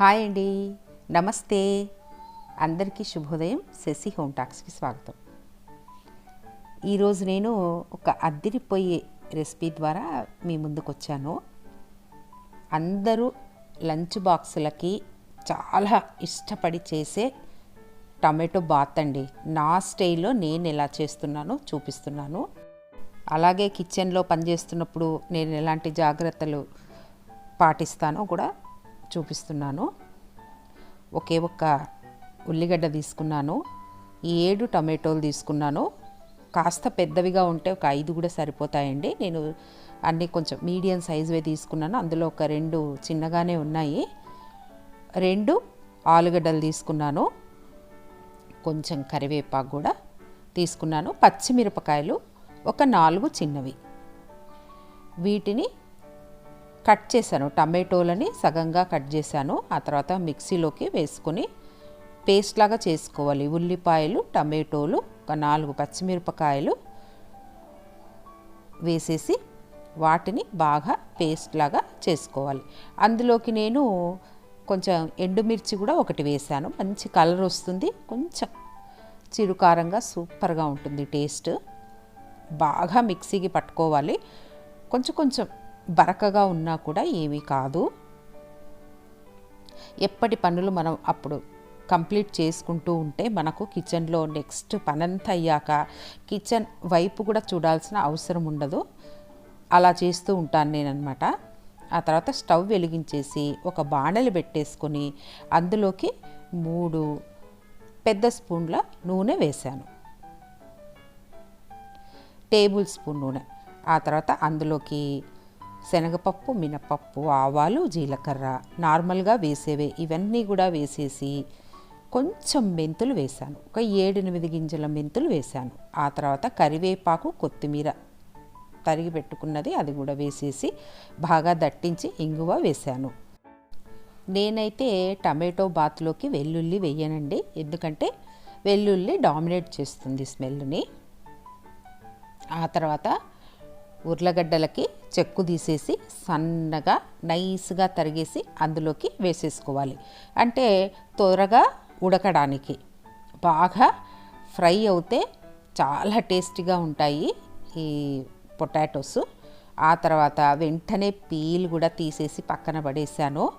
Hi అండి. నమస్తే. అందరికీ శుభోదయం. శశి హోమ్ టాక్స్కి స్వాగతం. ఈరోజు నేను ఒక అద్దిరిపోయే రెసిపీ ద్వారా మీ ముందుకు వచ్చాను అందరూ లంచ్ బాక్సులకి చాలా ఇష్టపడి చేసే టమాటో బాత్ అండి. నా స్టైల్లో నేను ఎలా చేస్తున్నానో చూపిస్తున్నాను. అలాగే కిచెన్లో పనిచేస్తున్నప్పుడు నేను ఎలాంటి జాగ్రత్తలు పాటిస్తానో కూడా చూపిస్తున్నాను. ఒకే ఒక్క ఉల్లిగడ్డ తీసుకున్నాను. ఈ ఏడు టమాటోలు తీసుకున్నాను. కాస్త పెద్దవిగా ఉంటే ఒక ఐదు కూడా సరిపోతాయండి. నేను అన్నీ కొంచెం మీడియం సైజువే తీసుకున్నాను. అందులో ఒక రెండు చిన్నగానే ఉన్నాయి. రెండు ఆలుగడ్డలు తీసుకున్నాను. కొంచెం కరివేపాకు కూడా తీసుకున్నాను. పచ్చిమిరపకాయలు ఒక నాలుగు చిన్నవి. వీటిని కట్ చేశాను. టమాటోలని సగంగా కట్ చేశాను. ఆ తర్వాత మిక్సీలోకి వేసుకొని పేస్ట్ లాగా చేసుకోవాలి. ఉల్లిపాయలు టమాటోలు ఒక నాలుగు పచ్చిమిరపకాయలు వేసేసి వాటిని బాగా పేస్ట్ లాగా చేసుకోవాలి. అందులోకి నేను కొంచెం ఎండుమిర్చి కూడా ఒకటి వేశాను. మంచి కలర్ వస్తుంది. కొంచెం చిరుకారంగా సూపర్గా ఉంటుంది టేస్ట్. బాగా మిక్సీకి పట్టుకోవాలి. కొంచెం కొంచెం బరకగా ఉన్నా కూడా ఏమీ కాదు. ఎప్పటి పనులు మనం అప్పుడు కంప్లీట్ చేసుకుంటూ ఉంటే మనకు కిచెన్లో నెక్స్ట్ పనంతా అయ్యాక కిచెన్ వైపు కూడా చూడాల్సిన అవసరం ఉండదు. అలా చేస్తూ ఉంటాను నేననమాట ఆ తర్వాత స్టవ్ వెలిగించేసి ఒక బాణలి పెట్టేసుకొని అందులోకి మూడు పెద్ద స్పూన్ల నూనె వేశాను. టేబుల్ స్పూన్ నూనె. ఆ తర్వాత అందులోకి శనగపప్పు మినపప్పు ఆవాలు జీలకర్ర నార్మల్గా వేసేవే. ఇవన్నీ కూడా వేసేసి కొంచెం మెంతులు వేశాను. ఒక ఏడెనిమిది గింజల మెంతులు వేశాను. ఆ తర్వాత కరివేపాకు కొత్తిమీర తరిగి పెట్టుకున్నది అది కూడా వేసేసి బాగా దట్టించి ఇంగువ వేశాను. నేనైతే టమాటో బాత్లోకి వెల్లుల్లి వేయనండి. ఎందుకంటే వెల్లుల్లి డామినేట్ చేస్తుంది స్మెల్ని. ఆ తర్వాత ఉర్లగడ్డలకి చెక్కు తీసేసి సన్నగా నైస్గా తరిగేసి అందులోకి వేసేసుకోవాలి. అంటే త్వరగా ఉడకడానికి. బాగా ఫ్రై అవుతే చాలా టేస్టీగా ఉంటాయి ఈ పొటాటోస్. ఆ తర్వాత వెంటనే పీల్ కూడా తీసేసి పక్కన పడేసాను.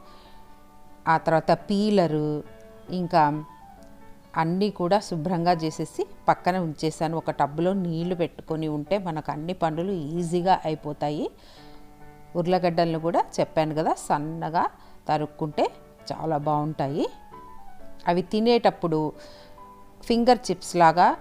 ఆ తర్వాత పీలరు ఇంకా అన్నీ కూడా శుభ్రంగా చేసేసి పక్కన ఉంచేసాను. ఒక టబ్బులో నీళ్ళు పెట్టుకొని ఉంటే మనకు అన్ని పనులు ఈజీగా అయిపోతాయి. ఉర్లగడ్డలను కూడా చెప్పాను కదా సన్నగా తరుక్కుంటే చాలా బాగుంటాయి. అవి తినేటప్పుడు ఫింగర్ చిప్స్ లాగా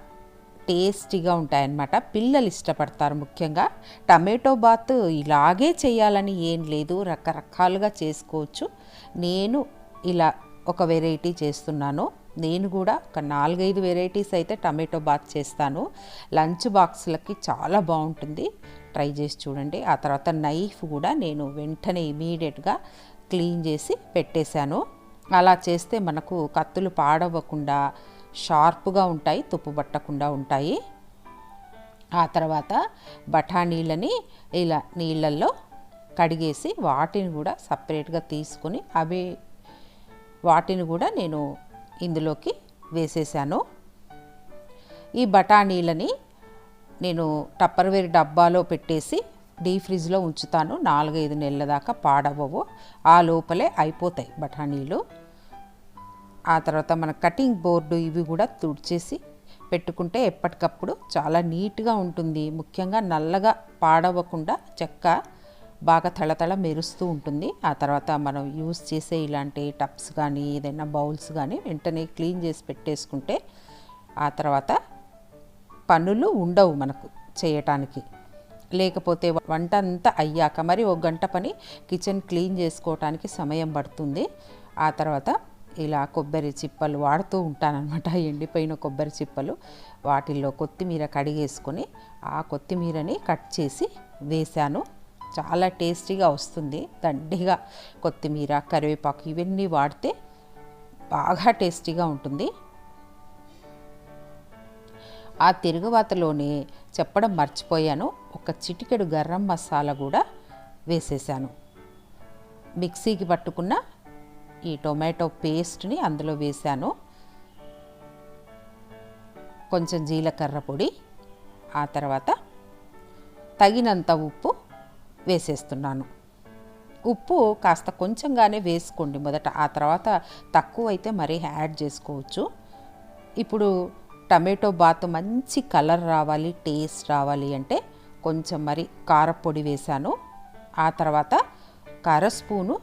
టేస్టీగా ఉంటాయన్నమాట. పిల్లలు ఇష్టపడతారు ముఖ్యంగా. టమాటో బాత్ ఇలాగే చేయాలని ఏం లేదు రకరకాలుగా చేసుకోవచ్చు. నేను ఇలా ఒక వెరైటీ చేస్తున్నాను. నేను కూడా ఒక నాలుగైదు వెరైటీస్ అయితే టమాటో బాత్ చేస్తాను. లంచ్ బాక్స్లకి చాలా బాగుంటుంది. ట్రై చేసి చూడండి. ఆ తర్వాత నైఫ్ కూడా నేను వెంటనే ఇమీడియట్గా క్లీన్ చేసి పెట్టేశాను. అలా చేస్తే మనకు కత్తులు పాడవ్వకుండా షార్ప్గా ఉంటాయి తుప్పు పట్టకుండా ఉంటాయి. ఆ తర్వాత బఠానీలని ఇలా నీళ్ళల్లో కడిగేసి వాటిని కూడా సపరేట్గా తీసుకొని అవి వాటిని కూడా నేను ఇందులోకి వేసేసాను. ఈ బఠానీలని నేను టప్పర్వేర్ డబ్బాలో పెట్టేసి డీ ఫ్రిడ్జ్లో ఉంచుతాను. నాలుగైదు నెలల దాకా పాడవవు ఆ లోపలే అయిపోతాయి బఠానీలు. ఆ తర్వాత మన కటింగ్ బోర్డు ఇవి కూడా తుడిచేసి పెట్టుకుంటే ఎప్పటికప్పుడు చాలా నీట్గా ఉంటుంది. ముఖ్యంగా నల్లగా పాడవకుండా చెక్క బాగా తళతళ మెరుస్తూ ఉంటుంది. ఆ తర్వాత మనం యూస్ చేసే ఇలాంటి టప్స్ కానీ ఏదైనా బౌల్స్ కానీ వెంటనే క్లీన్ చేసి పెట్టేసుకుంటే ఆ తర్వాత పనులు ఉండవు మనకు చేయటానికి. లేకపోతే వంట అంతా అయ్యాక మరి ఒక గంట పని కిచెన్ క్లీన్ చేసుకోవటానికి సమయం పడుతుంది. ఆ తర్వాత ఇలా కొబ్బరి చిప్పలు వాడుతూ ఉంటానన్నమాట. ఎండిపోయిన కొబ్బరి చిప్పలు వాటిల్లో కొత్తిమీర కడిగేసుకొని ఆ కొత్తిమీరని కట్ చేసి వేశాను. చాలా టేస్టీగా వస్తుంది. దండిగా కొత్తిమీర కరివేపాకు ఇవన్నీ వాడితే బాగా టేస్టీగా ఉంటుంది. ఆ తిరుగువాతలోనే చెప్పడం మర్చిపోయాను. ఒక చిటికెడు గరం మసాలా కూడా వేసేసాను. మిక్సీకి పట్టుకున్న ఈ టొమాటో పేస్ట్ని అందులో వేశాను కొంచెం జీలకర్ర పొడి ఆ తర్వాత తగినంత ఉప్పు వేసేస్తున్నాను. ఉప్పు కాస్త కొంచెంగానే వేసుకోండి మొదట. ఆ తర్వాత తక్కువ అయితే మరీ యాడ్ చేసుకోవచ్చు. ఇప్పుడు టమాటో బాత్ మంచి కలర్ రావాలి టేస్ట్ రావాలి అంటే కొంచెం మరి కారపొడి వేశాను. ఆ తర్వాత కార స్పూను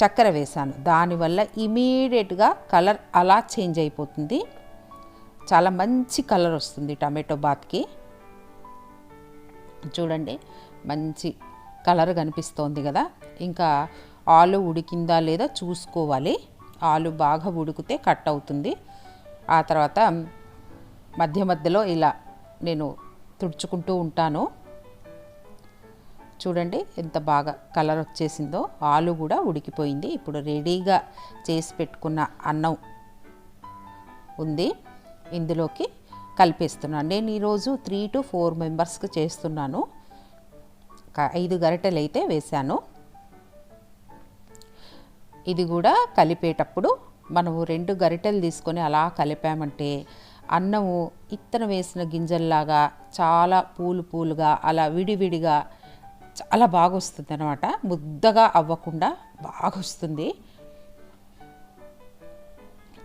చక్కెర వేశాను. దానివల్ల ఇమీడియట్గా కలర్ అలా చేంజ్ అయిపోతుంది. చాలా మంచి కలర్ వస్తుంది టమాటో బాత్కి. చూడండి మంచి కలర్ కనిపిస్తోంది కదా. ఇంకా ఆలు ఉడికిందా లేదా చూసుకోవాలి. ఆలు బాగా ఉడికితే కట్ అవుతుంది. ఆ తర్వాత మధ్య మధ్యలో ఇలా నేను తుడుచుకుంటూ ఉంటాను. చూడండి ఎంత బాగా కలర్ వచ్చేసిందో. ఆలు కూడా ఉడికిపోయింది. ఇప్పుడు రెడీగా చేసి పెట్టుకున్న అన్నం ఉంది. ఇందులోకి కలిపేస్తున్నాను. నేను ఈరోజు త్రీ టు ఫోర్ మెంబర్స్కి చేస్తున్నాను. ఐదు గరిటెలు అయితే వేశాను. ఇది కూడా కలిపేటప్పుడు మనము రెండు గరిటెలు తీసుకొని అలా కలిపామంటే అన్నము ఇత్తనం వేసిన గింజల్లాగా చాలా పూలు పూలుగా అలా విడివిడిగా చాలా బాగా వస్తుంది అనమాట ముద్దగా అవ్వకుండా బాగా వస్తుంది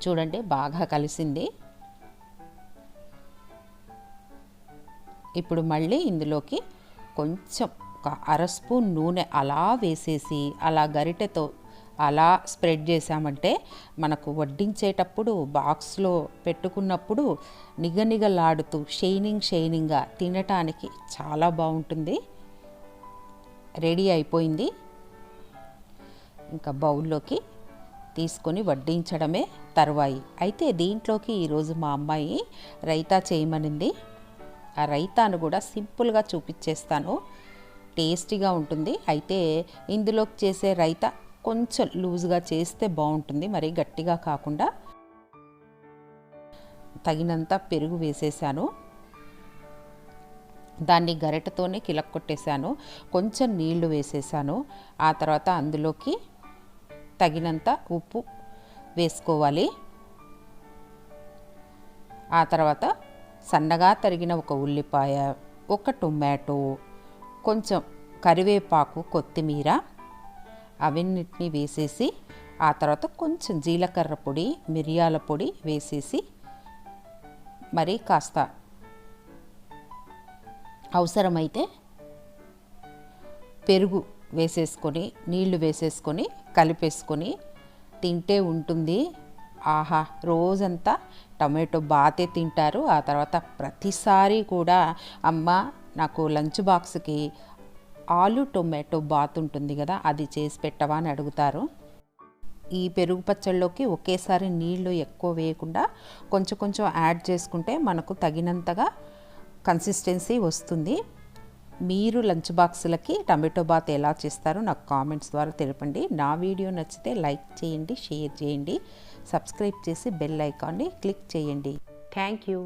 చూడండి బాగా కలిసింది. ఇప్పుడు మళ్ళీ ఇందులోకి కొంచెం ఒక అర స్పూన్ నూనె అలా వేసేసి అలా గరిటెతో అలా స్ప్రెడ్ చేసామంటే మనకు వడ్డించేటప్పుడు బాక్స్లో పెట్టుకున్నప్పుడు నిగనిగలాడుతూ షైనింగ్ షైనింగ్గా తినటానికి చాలా బాగుంటుంది. రెడీ అయిపోయింది. ఇంకా బౌల్లోకి తీసుకొని వడ్డించడమే తరువాయి. అయితే దీంట్లోకి ఈరోజు మా అమ్మాయి రైతా చేయమనింది. ఆ రైతాను కూడా సింపుల్గా చూపించేస్తాను టేస్టీగా ఉంటుంది. అయితే ఇందులోకి చేసే రైతా కొంచెం లూజ్గా చేస్తే బాగుంటుంది. మరి గట్టిగా కాకుండా తగినంత పెరుగు వేసేసాను. దాన్ని గరిటతోనే కిలక్కొట్టేశాను కొంచెం నీళ్ళు వేసేసాను. ఆ తర్వాత అందులోకి తగినంత ఉప్పు వేసుకోవాలి. ఆ తర్వాత సన్నగా తరిగిన ఒక ఉల్లిపాయ ఒక టొమాటో కొంచెం కరివేపాకు కొత్తిమీర అవన్నిటిని వేసేసి ఆ తర్వాత కొంచెం జీలకర్ర పొడి మిరియాల పొడి వేసేసి మరి కాస్త అవసరమైతే పెరుగు వేసేసుకొని నీళ్ళు వేసేసుకొని కలిపేసుకొని తింటే ఉంటుంది. ఆహా రోజంతా టమాటో బాతే తింటారు. ఆ తర్వాత ప్రతిసారి కూడా అమ్మ నాకు లంచ్ బాక్స్కి ఆలు టొమాటో బాత్ ఉంటుంది కదా అది చేసి పెట్టవా అని అడుగుతారు. ఈ పెరుగు పచ్చళ్ళలోకి ఒకేసారి నీళ్ళు ఎక్కువ వేయకుండా కొంచెం కొంచెం యాడ్ చేసుకుంటే మనకు తగినంతగా కన్సిస్టెన్సీ వస్తుంది. మీరు లంచ్ బాక్సులకి టమాటో బాత్ ఎలా చేస్తారో నాకు కామెంట్స్ ద్వారా తెలపండి. నా వీడియో నచ్చితే లైక్ చేయండి షేర్ చేయండి సబ్స్క్రైబ్ చేసి బెల్ ఐకాన్ని క్లిక్ చేయండి. Thank you.